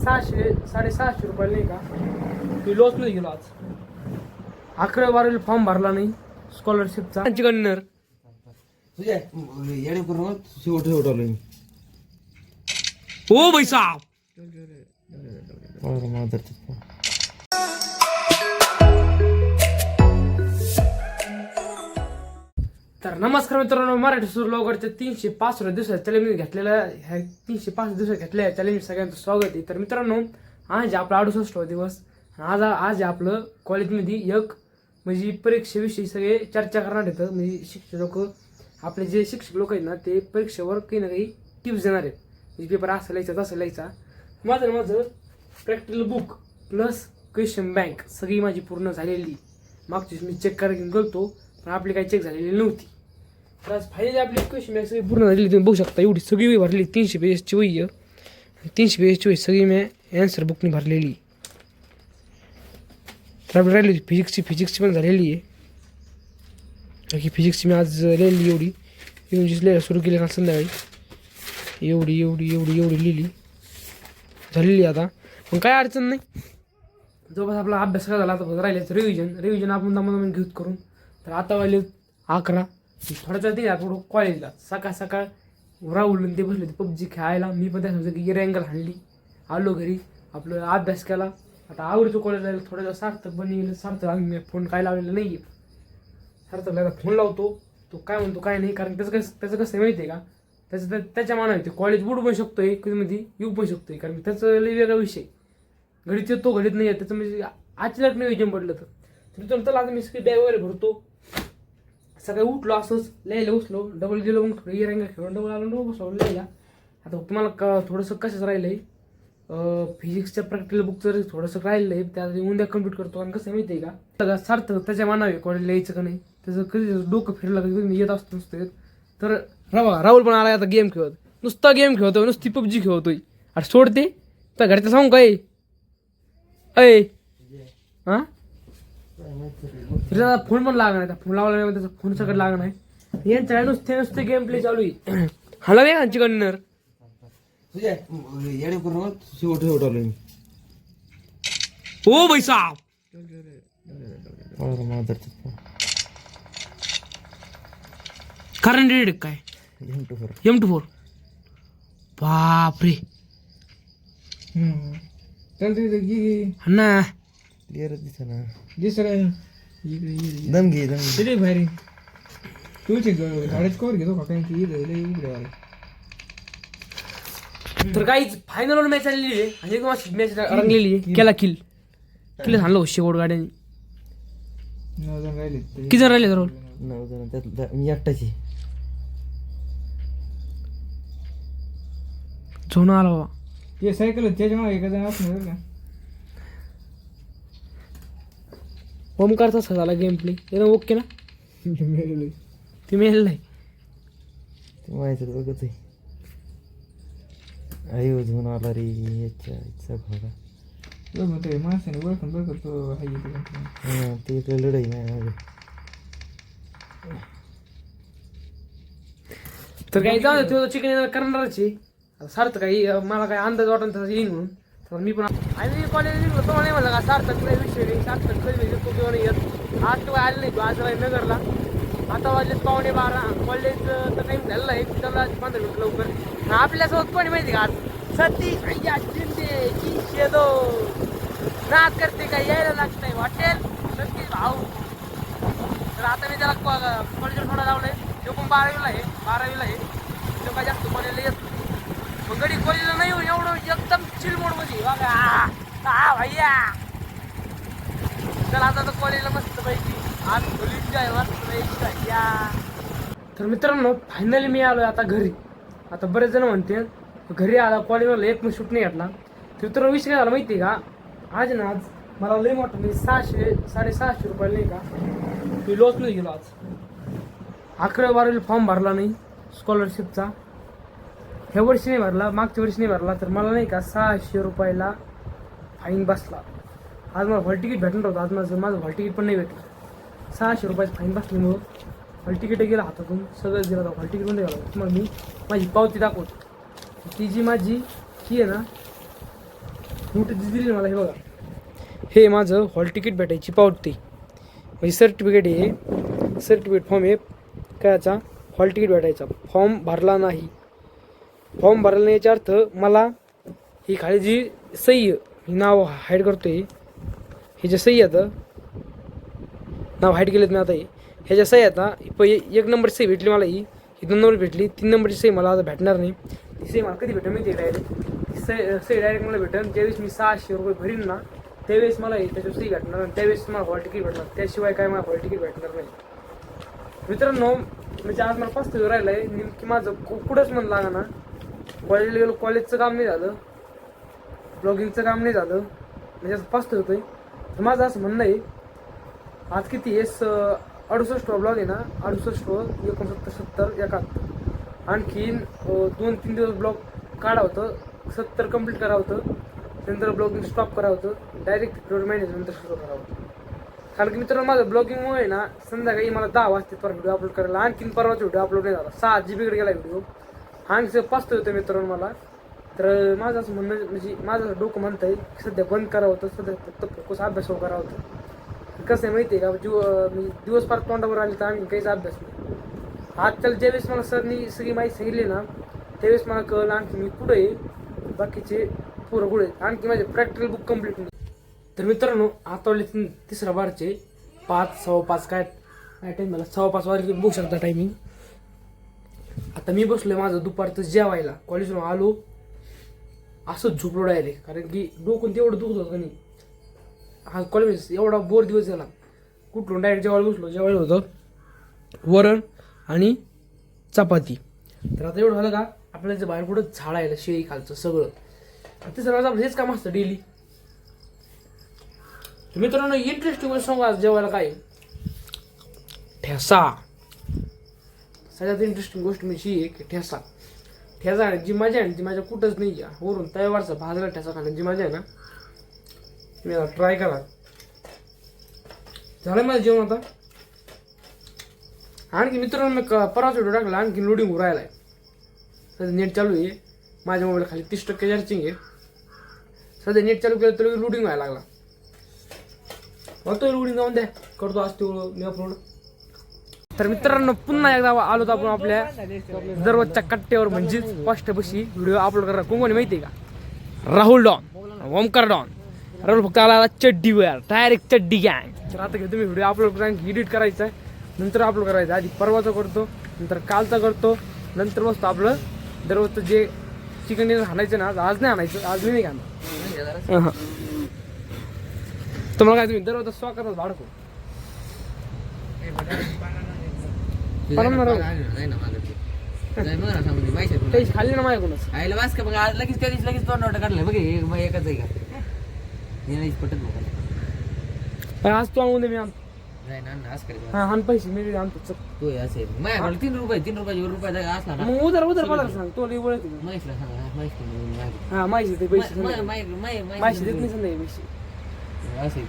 सहाशे साडेसहाशे रुपयाला नाही का मी लॉसमध्ये गेलो आज अकरा बारावीला फॉर्म भरला नाही स्कॉलरशिपचा तुझ्या येडे करून शेवट शेवट आलो मी हो पैसा तर नमस्कार मित्रांनो मराठी सुरू लवकरच्या तीनशे पाच दिवसात चॅलेंज घेतलेल्या ह्या तीनशे पाच दिवसात घेतलेल्या चॅलेंज सगळ्यांचं स्वागत आहे. तर मित्रांनो आज आपला अडुसष्टवा दिवस आज आज आपलं कॉलेजमध्ये एक म्हणजे परीक्षेविषयी सगळे चर्चा करणार येतं म्हणजे शिक्षक लोक आपले जे शिक्षक लोक आहेत ना ते परीक्षेवर काही ना काही टिप्स देणार आहेत. म्हणजे पेपर असं लिहायचा तसा लिहायचा. माझं ना माझं practical book plus question bank सगळी माझी पूर्ण झालेली. मागची मी चेक करायला घेऊन गेलतो पण आपली काही चेक झालेली नव्हती. तर आज फायनली आपली क्वेश्चन बँक सगळी पूर्ण झालेली तुम्ही बघू शकता एवढी सगळी वही भरली तीनशे पेजेसची वही आहे. तीनशे पेजेसची वही सगळी मी ॲन्सर बुकनी भरलेली. तर आपली राहिली होती फिजिक्सची फिजिक्सची पण झालेली आहे. बाकी फिजिक्सची मी आज लिहिली एवढी. येऊन लिहायला सुरू केली काल संध्याकाळी. एवढी एवढी एवढी एवढी लिहिली. झालेली आहे आता. पण काय अडचण नाही. जवळपास आपला अभ्यास काय झाला आता फक्त राहिल्याचं रिव्हिजन रिव्हिजन आपण दमा घेऊत करून. तर आता वाजले अकरा. थोड्याच वेळ ते थोडं कॉलेजला सकाळ सकाळ राहुल ते बसले होते पबजी खेळायला. मी पण त्या समजा की अँगल हाणली. आलो घरी. आपलं अभ्यास केला. आता आवडतो कॉलेजला थोड्या वेळ सार्थक बनली. सार्थक आम्ही फोन काय लावलेला नाही आहे सार्थकला फोन लावतो. तो काय म्हणतो काय नाही. कारण त्याचं कसं त्याचं कसं आहे माहिती आहे का? त्याचं त्या- त्याच्या मनात ते कॉलेज बुडू पण शकतो आहे कधीमध्ये येऊ पण शकतो आहे कारण त्याचं लई वेगळा विषय घडीत येतो घडीत नाही येत. त्याचं म्हणजे अचानक नियोजन पडलं तर. तर मित्रांनो, चला आता मी सगळी बॅग वगैरे भरतो. सकाळी उठलो असंच लिहायला उचलो डबल गेलो मग थोडं इरंगा खेळून डबल आलो डबल बसलो लिहायला. आता तुम्हाला क थोडंसं कशाचं राहिलं आहे फिजिक्सच्या प्रॅक्टिकल बुक जर थोडंसं राहिलं आहे त्या उद्या कंप्लीट करतो. आणि कसं माहिती आहे का? सगळं सार्थक त्याच्या मनावे कॉलेज लिहायचं का नाही? त्याचं कधी डोकं फिरलं कधी मी येत असतो नुसतं. येत. तर रावा राहुल पण आला आता गेम खेळत. नुसता गेम खेळतोय नुसती पबजी खेळतोय. अरे सोडते तर घरचं सांगू काय? अय. हा त्याचा फोन पण लागणार आहे. फोन लावला नाही त्याचा फोन सगळं लागणार आहे. यांच्याकडे नुसते नुसते गेम प्ले चालू आहे. हॅलो रे आमची करून शेवट शेवट आलो मी. ओ पैसा कारण रेड काय? एम टू फोर बापरे. ना क्लिअर दिसना. दुसरं. दम घे दम घे. भारी. तुझे झाडाची कवर घेतो का? काय की इकडे लय तर काहीच फायनल मॅच आलेली आहे. आणि एक मॅच रंगलेली आहे. केला. किल किल झालं शेवट गाड्याने. नऊ जण राहिले किती जण राहिले तर नऊ जण मी एकटाची झोन आला बाबा. ते सायकल त्याच्यामागे एका जण असणार बरं का? ओमकारचा असा झाला गेम प्ले एकदम ओके ना. ते मेल नाही. ते माहिती बघत आहे आई अजून आला रे याच्या आईचा घोडा बघ मग ते माणसाने ओळखून बघ तो हाय का. हा ते इकडे लढाई नाही माझं तर काही जाऊ दे तो चिकन करणारच आहे. आता सार्थक काही मला काही अंदाज वाटून त्याचा येईन म्हणून. तर मी पण आणि कॉलेज तुम्हाला म्हणलं का सार्थक नाही विषय नाही सार्थक कधी येतो किंवा नाही येत आज तो आले नाही तो आज राहील नगरला. आता वाजले पावणे बारा. कॉलेज तर टाईम झालेला आहे त्याला पंधरा मिनिट लवकर. आपल्यासोबत कोणी माहिती का? आज सतीश भैया शिंदे शेदो नाच करते का? यायला लागत नाही हॉटेल सतीश भाऊ. तर आता मी त्याला कॉलेजवर थोडा लावलाय. तो पण बारावीला आहे बारावीला आहे. तो काय जास्त कॉलेजला येत मग गडी कॉलेजला नाही येऊन एवढं एकदम चिलमोडमध्ये. बघा आ, भैया. चला आता तर कॉलेजला मस्त पैकी. आज खोलीची आहे मस्त पैकी भैया. तर मित्रांनो फायनली मी आलोय आता घरी. आता बरेच जण म्हणते घरी आला कॉलेजला एक मी शूट नाही घातला. तर मित्रांनो विषय काय झाला माहिती आहे का? आज ना आज मला लय मोठं म्हणजे सहाशे साडेसहाशे रुपयाला नाही का मी लॉसमध्ये गेलो आज. अकरा बारावीला फॉर्म भरला नाही स्कॉलरशिपचा ह्या वर्षी नाही भरला मागच्या वर्षी नाही भरला तर मला नाही का सहाशे रुपयाला फाईन बसला. आज मला हॉल तिकीट भेटणार होतं आज माझं माझं हॉल तिकीट पण नाही भेटलं. सहाशे रुपयाचं फाईन बसल्यामुळं हॉल तिकीट गेलं हातातून सगळं दिलं होतं हॉल तिकीट पण नाही गेलं मग मी माझी पावती दाखवतो. ती जी माझी ही आहे ना नोटीस दिली मला हे बघा. हे माझं हॉल तिकीट भेटायची पावती. म्हणजे सर्टिफिकेट हे. सर्टिफिकेट फॉर्म हे कायचा हॉल तिकीट भेटायचा. फॉर्म भरला नाही. फॉर्म भरायला नाही याचा अर्थ मला ही खाली जी सही ही नाव हाईड करतोय. हे जे सही आता नाव हाईड केलेत मी आता हे. ह्याच्या सही आता प एक नंबर सही भेटली मला ही. ही दोन नंबर भेटली. तीन नंबरची सही मला आता भेटणार नाही. ती सही मला कधी भेटेल माहिती डायरेक्ट ती सही सही डायरेक्ट मला भेटेल. ज्यावेळेस मी सहाशे रुपये भरीन ना त्यावेळेस मला हे त्याच्यावर सही भेटणार आणि त्यावेळेस मला हॉल तिकीट भेटणार. त्याशिवाय काय मला हॉल तिकीट भेटणार नाही. मित्रांनो म्हणजे आज मला पस्तीस राहिलं आहे नेमकी माझं कुठंच मन लागा ना कॉलेजला गेलो कॉलेजचं काम नाही झालं. ब्लॉगिंगचं काम नाही झालं. म्हणजे असं फास्ट होतं तर माझं असं म्हणणं आहे आज किती आहे? अडुसष्ट ब्लॉग आहे ना? अडुसष्ट एकोणसत्तर सत्तर एकाहत्तर. आणखीन दोन तीन दिवस ब्लॉग काढा होतं. सत्तर कंप्लीट करावं होतं. नंतर ब्लॉगिंग स्टॉप करा होतं. डायरेक्ट फेब्रुवारी महिन्यानंतर सुरू करावं होतं. कारण की मित्रांनो माझं ब्लॉगिंगमुळे ना संध्याकाळी मला दहा वाजते पर व्हिडिओ अपलोड करायला आणखीन परवाचा व्हिडिओ अपलोड नाही झाला. सहा जी बीकडे गेला व्हिडिओ आणखी पाचतो होतं मित्रांनो मला तर माझं असं म्हणणं म्हणजे माझं डोकं म्हणतं आहे की सध्या बंद करावं होतं सध्या फक्त फोकस अभ्यासावर करावं होतं. कसं आहे माहिती आहे का जीव मी दिवसभर तोंडावर आले तर आणखी काहीच अभ्यास नाही. आजकाल ज्यावेळेस मला सरनी सगळी माहिती सांगितली ना त्यावेळेस मला कळलं आणखी मी कुठं आहे बाकीचे पोरं कुठे आणखी माझे प्रॅक्टिकल बुक कंप्लीट नाही. तर मित्रांनो आतावले तिसऱ्या तिसरा बारचे पाच सव्वा पाच काय काय टाईम मला सव्वा पाच वाजले बघू शकता टायमिंग आता मी बसलोय माझं दुपारचं जेवायला. कॉलेजवरून आलो. असंच झोपलो डायरेक्ट कारण की डोकून तेवढं दुखत होतं नाही हा कॉलेज एवढा बोर दिवस झाला. कुठून डायरेक्ट जेवायला बसलो. जेवायला होतं. वरण आणि चपाती. तर आता एवढं झालं का आपल्याला जे बाहेर कुठं झाडायला शेळी खालचं सगळं. ते सगळं आपलं हेच काम असतं डेली मित्रांनो इंटरेस्टिंग सांगू आज जेवायला काय? ठेसा. सगळ्यात इंटरेस्टिंग गोष्ट म्हणजे ही आहे की ठेसा. ठेसा आणि जी मजा आहे ना ती माझ्या कुठंच नाही आहे. वरून तयावरचा भाजला ठेसा खाणं जी मजा आहे ना? तुम्ही ट्राय करा. झालं माझं जेवण आता? आणखी मित्रांनो मी परवाच व्हिडिओ टाकला. आणखी लोडिंग उरायला आहे सध्या नेट चालू आहे. माझ्या मोबाईल खाली तीस टक्के चार्जिंग आहे. सध्या नेट चालू केलं तरी लोडिंग व्हायला लागला. होतो लोडिंग जाऊन द्या. करतो आज मी अपलोड तर मित्रांनो पुन्हा एकदा आलो तर आपण आपल्या दररोजच्या कट्ट्यावर म्हणजेच फर्स्ट बशी व्हिडिओ अपलोड करा कोण कोणी माहिती आहे का? Rahul don Omkar don. Rahul फक्त आला चड्डीवर डायरेक्ट चड्डी गँग तर आता घेतो मी व्हिडिओ अपलोड करा एडिट करायचा आहे. नंतर अपलोड करायचं आधी परवाचा करतो नंतर कालचा करतो नंतर बसतो आपलं दररोजचं जे चिकन आणायचं ना आज आज नाही आणायचं आज मी नाही खाणार. तुम्हाला काय तुम्ही दररोज स्वागत भाडको माझं ते. नाही मग ना माहिती खाल्ली माझ्याकडूनच. आईला वास का? बघ आज लगेच त्या दिवशी लगेच दोन नोटा काढलं. बघ हे मग एकच आहे का? पटत बघा आज तू आणून दे मी आणतो. हा हान पैसे मी आणतो. तू असं. माझ्याकडे तीन रुपये तीन रुपयाची रुपये जागा असला ना? मग उदर उदर मला सांग. तो लई आहे. महेशला सांगा मागे. हा माहिती ते पैसे माहिती देत नाही संध्याकाळी पैसे. असं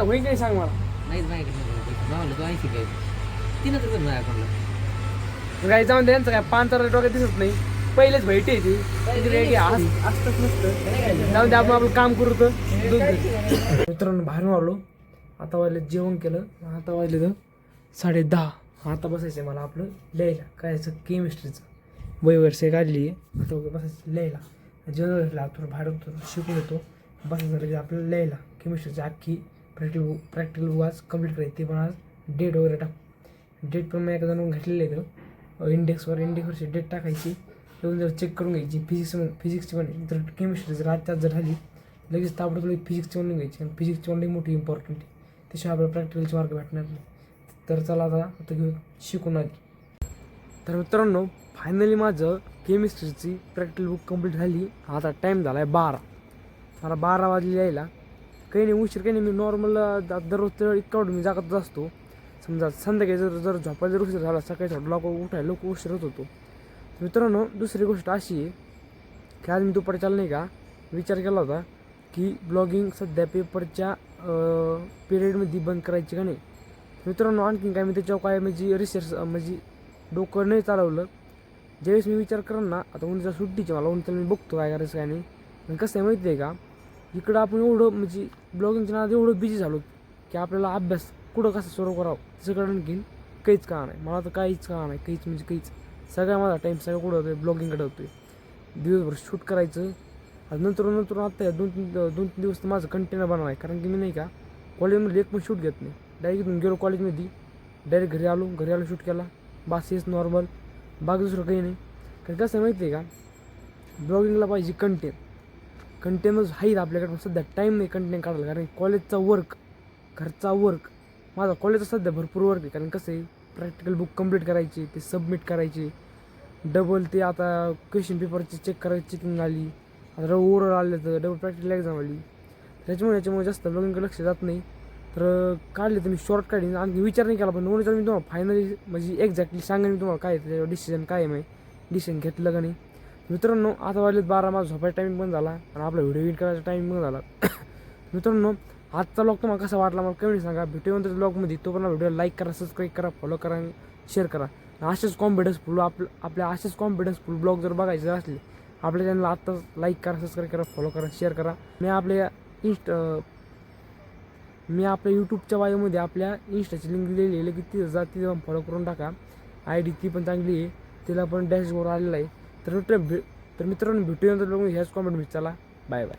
होईन काही सांग मला. नाहीच माझ्याकडे तू ऐंशी काय माझ्या अकाउंटला काय जाऊन दे यांचं काय तर डोक्यात दिसत नाही. पहिलेच भेटे ती. किती रेडी अस- असतंच नसतं. जाऊन दे आपण आपलं काम करू तर. दूध दे. मित्रांनो बाहेरून आलो आता वाजले जेवण केलं. आता वाजले तर साडे दहा. आता बसायचं मला आपलं लिहायला. कायचं केमिस्ट्रीचं वय वर्ष काढली आहे. आता वगैरे बसायचं लिहायला. जेवण थोडं बाहेर होतो शिकून येतो. बसायचं की आपल्याला लिहायला. केमिस्ट्रीची अख्खी प्रॅक्टिकल प्रॅक्टिकल बुक आज कंप्लीट करायची ते पण आज डेट वगैरे टाक. डेट पण मी एका जाणून घेतलेले आहे इंडेक्सवर इंडेक्सवरची डेट टाकायची. येऊन जर चेक करून घ्यायची. फिजिक्स फिजिक्सची पण जर केमिस्ट्री जर आजच्यात जर झाली लगेच ताबडतोब फिजिक्सची पण घ्यायची. आणि फिजिक्सची पण मोठी इम्पॉर्टंट आहे. त्याशिवाय आपल्याला प्रॅक्टिकलचे मार्क भेटणार नाही. तर चला आता आता घेऊ शिकून आली तर मित्रांनो फायनली माझं केमिस्ट्रीची प्रॅक्टिकल बुक कंप्लीट झाली. आता टाईम झाला आहे बारा. मला बारा वाजले यायला. काही नाही उशीर काही नाही. मी नॉर्मल दररोज तर इतका मी जागतच असतो. समजा संध्याकाळी जर जर झोपायला जर उशीर झाला सकाळी थोडं लवकर उठायला लोक उशीरच होतो. मित्रांनो दुसरी गोष्ट अशी आहे की आज मी दुपारच्या नाही का? विचार केला होता की ब्लॉगिंग सध्या पेपरच्या पिरियडमध्ये बंद करायची का नाही? मित्रांनो आणखीन काय मी त्याच्यावर काय म्हणजे रिसर्च म्हणजे डोकं नाही चालवलं. ज्यावेळेस मी विचार करेन ना आता उन्हाच्या सुट्टीची मला उन्हाचं मी बघतो काय करायचं काय नाही. पण कसं आहे माहिती आहे का? इकडं आपण एवढं म्हणजे ब्लॉगिंगच्या नादात एवढं बिझी झालो की आपल्याला अभ्यास कुठं कसं सुरू करावं त्याच्याकडे आणखीन काहीच कळा नाही. मला तर काहीच कळा नाही. काहीच म्हणजे काहीच. सगळा माझा टाईम सगळं कुठं होतो ब्लॉगिंगकडे होतो दिवसभर शूट करायचं. आणि नंतर नंतर आता दोन तीन दोन तीन दिवस तर माझं कंटेनर बनणार आहे. कारण की मी नाही का कॉलेजमध्ये एक पण शूट घेत नाही. डायरेक्ट इथून गेलो कॉलेजमध्ये डायरेक्ट घरी आलो. घरी आलो शूट केला. बास हेच नॉर्मल बाकी दुसरं काही नाही. कारण कसं आहे माहिती आहे का ब्लॉगिंगला पाहिजे कंटेंट कंटेनर्स आहेत आपल्याकडे पण सध्या टाईम नाही कंटेंट काढायला. कारण कॉलेजचा वर्क घरचा वर्क माझा कॉलेजचा सध्या भरपूर वर्क आहे. कारण कसं आहे प्रॅक्टिकल बुक कंप्लीट करायची ते सबमिट करायचे. डबल ते आता क्वेश्चन पेपरची चेक करायची चेकिंग आली. आता ओव्हरऑल आले तर डबल प्रॅक्टिकल एक्झाम आली. त्याच्यामुळे याच्यामुळे जास्त ब्लॉगिंगकडे लक्ष जात नाही. तर काढले तर मी शॉर्ट काढीन. आणखी विचार नाही केला पण दोन विचार मी तुम्हाला फायनली म्हणजे एक्झॅक्टली सांगेन मी तुम्हाला काय आहे त्याच्यावर डिसिजन काय आहे डिसिजन घेतलं का नाही. मित्रांनो आता वाजलेत बारा माझा झोपायचा टायमिंग पण झाला आणि आपला व्हिडिओ एडिट करायचा टायमिंग पण झाला. मित्रांनो आजचा ब्लॉग तुम्हाला कसा वाटला मला कमेंट सांगा. भेटूनंतर ब्लॉगमध्ये तो पण व्हिडिओ लाईक करा सबस्क्राईब करा फॉलो करा आणि शेअर करा. असेच असेच कॉन्फिडन्सफुल आप आपल्या असेच कॉन्फिडन्सफुल ब्लॉग जर बघायचे असले आपल्या चॅनलला आत्ताच लाईक करा सबस्क्राईब करा फॉलो करा शेअर करा. मी आपल्या इंस्ट मी आपल्या यूट्यूबच्या वायूमध्ये आपल्या इंस्टाची लिंक दिलेली आहे. की तिथं जा तिथं फॉलो करून टाका. आय डी ती पण चांगली आहे. तिला पण डॅशबोर्ड आलेला आहे. तर मित्र भे तर मित्रांनो भेटूनंतर बघून ह्याच कॉमेंट मी चला बाय बाय